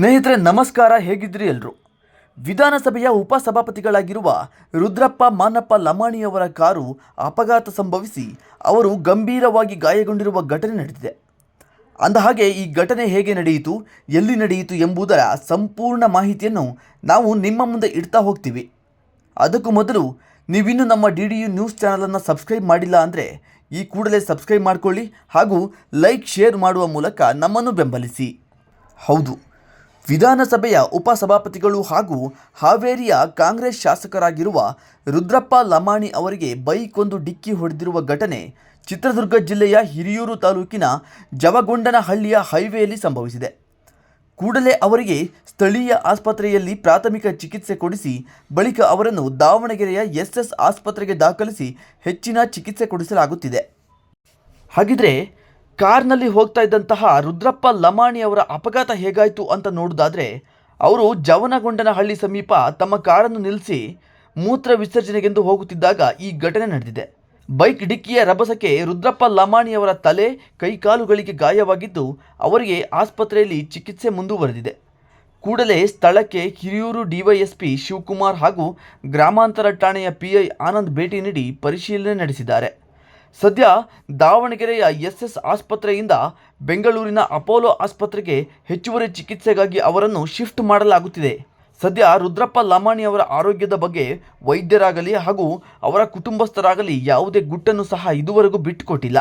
ಸ್ನೇಹಿತರೆ, ನಮಸ್ಕಾರ ಹೇಗಿದ್ರಿ ಎಲ್ಲರೂ ವಿಧಾನಸಭೆಯ ಉಪಸಭಾಪತಿಗಳಾಗಿರುವ ರುದ್ರಪ್ಪ ಮಾನಪ್ಪ ಲಮಾಣಿಯವರ ಕಾರು ಅಪಘಾತ ಸಂಭವಿಸಿ ಅವರು ಗಂಭೀರವಾಗಿ ಗಾಯಗೊಂಡಿರುವ ಘಟನೆ ನಡೆದಿದೆ. ಅಂದಹಾಗೆ ಈ ಘಟನೆ ಹೇಗೆ ನಡೆಯಿತು, ಎಲ್ಲಿ ನಡೆಯಿತು ಎಂಬುದರ ಸಂಪೂರ್ಣ ಮಾಹಿತಿಯನ್ನು ನಾವು ನಿಮ್ಮ ಮುಂದೆ ಇಡ್ತಾ ಹೋಗ್ತೀವಿ. ಅದಕ್ಕೂ ಮೊದಲು ನೀವಿನ್ನೂ ನಮ್ಮ ಡಿ ಡಿ ಯು ನ್ಯೂಸ್ ಚಾನಲನ್ನು ಸಬ್ಸ್ಕ್ರೈಬ್ ಮಾಡಿಲ್ಲ ಅಂದರೆ ಈ ಕೂಡಲೇ ಸಬ್ಸ್ಕ್ರೈಬ್ ಮಾಡಿಕೊಳ್ಳಿ ಹಾಗೂ ಲೈಕ್, ಶೇರ್ ಮಾಡುವ ಮೂಲಕ ನಮ್ಮನ್ನು ಬೆಂಬಲಿಸಿ. ಹೌದು. ವಿಧಾನಸಭೆಯ ಉಪಸಭಾಪತಿಗಳು ಹಾಗೂ ಹಾವೇರಿಯ ಕಾಂಗ್ರೆಸ್ ಶಾಸಕರಾಗಿರುವ ರುದ್ರಪ್ಪ ಲಮಾಣಿ ಅವರಿಗೆ ಬೈಕ್ ಒಂದು ಡಿಕ್ಕಿ ಹೊಡೆದಿರುವ ಘಟನೆ ಚಿತ್ರದುರ್ಗ ಜಿಲ್ಲೆಯ ಹಿರಿಯೂರು ತಾಲೂಕಿನ ಜವಗೊಂಡನಹಳ್ಳಿಯ ಹೈವೇಯಲ್ಲಿ ಸಂಭವಿಸಿದೆ. ಕೂಡಲೇ ಅವರಿಗೆ ಸ್ಥಳೀಯ ಆಸ್ಪತ್ರೆಯಲ್ಲಿ ಪ್ರಾಥಮಿಕ ಚಿಕಿತ್ಸೆ ಕೊಡಿಸಿ, ಬಳಿಕ ಅವರನ್ನು ದಾವಣಗೆರೆಯ ಎಸ್ಎಸ್ ಆಸ್ಪತ್ರೆಗೆ ದಾಖಲಿಸಿ ಹೆಚ್ಚಿನ ಚಿಕಿತ್ಸೆ ಕೊಡಿಸಲಾಗುತ್ತಿದೆ. ಹಾಗಿದ್ರೆ ಕಾರ್ನಲ್ಲಿ ಹೋಗ್ತಾ ಇದ್ದಂತಹ ರುದ್ರಪ್ಪ ಲಮಾಣಿ ಅವರ ಅಪಘಾತ ಹೇಗಾಯಿತು ಅಂತ ನೋಡೋದಾದರೆ ಅವರು ಜವನಗೊಂಡನಹಳ್ಳಿ ಸಮೀಪ ತಮ್ಮ ಕಾರನ್ನು ನಿಲ್ಲಿಸಿ ಮೂತ್ರ ವಿಸರ್ಜನೆಗೆಂದು ಹೋಗುತ್ತಿದ್ದಾಗ ಈ ಘಟನೆ ನಡೆದಿದೆ. ಬೈಕ್ ಡಿಕ್ಕಿಯ ರಭಸಕ್ಕೆ ರುದ್ರಪ್ಪ ಲಮಾಣಿಯವರ ತಲೆ ಕೈಕಾಲುಗಳಿಗೆ ಗಾಯವಾಗಿದ್ದು, ಅವರಿಗೆ ಆಸ್ಪತ್ರೆಯಲ್ಲಿ ಚಿಕಿತ್ಸೆ ಮುಂದುವರೆದಿದೆ. ಕೂಡಲೇ ಸ್ಥಳಕ್ಕೆ ಹಿರಿಯೂರು ಡಿವೈಎಸ್ಪಿ ಶಿವಕುಮಾರ್ ಹಾಗೂ ಗ್ರಾಮಾಂತರ ಠಾಣೆಯ ಪಿಐ ಆನಂದ್ ಭೇಟಿ ನೀಡಿ ಪರಿಶೀಲನೆ ನಡೆಸಿದ್ದಾರೆ. ಸದ್ಯ ದಾವಣಗೆರೆಯ ಎಸ್ಎಸ್ ಆಸ್ಪತ್ರೆಯಿಂದ ಬೆಂಗಳೂರಿನ ಅಪೋಲೋ ಆಸ್ಪತ್ರೆಗೆ ಹೆಚ್ಚುವರಿ ಚಿಕಿತ್ಸೆಗಾಗಿ ಅವರನ್ನು ಶಿಫ್ಟ್ ಮಾಡಲಾಗುತ್ತಿದೆ. ಸದ್ಯ ರುದ್ರಪ್ಪ ಲಮಾಣಿ ಅವರ ಆರೋಗ್ಯದ ಬಗ್ಗೆ ವೈದ್ಯರಾಗಲಿ ಹಾಗೂ ಅವರ ಕುಟುಂಬಸ್ಥರಾಗಲಿ ಯಾವುದೇ ಗುಟ್ಟನ್ನು ಸಹ ಇದುವರೆಗೂ ಬಿಟ್ಟುಕೊಟ್ಟಿಲ್ಲ.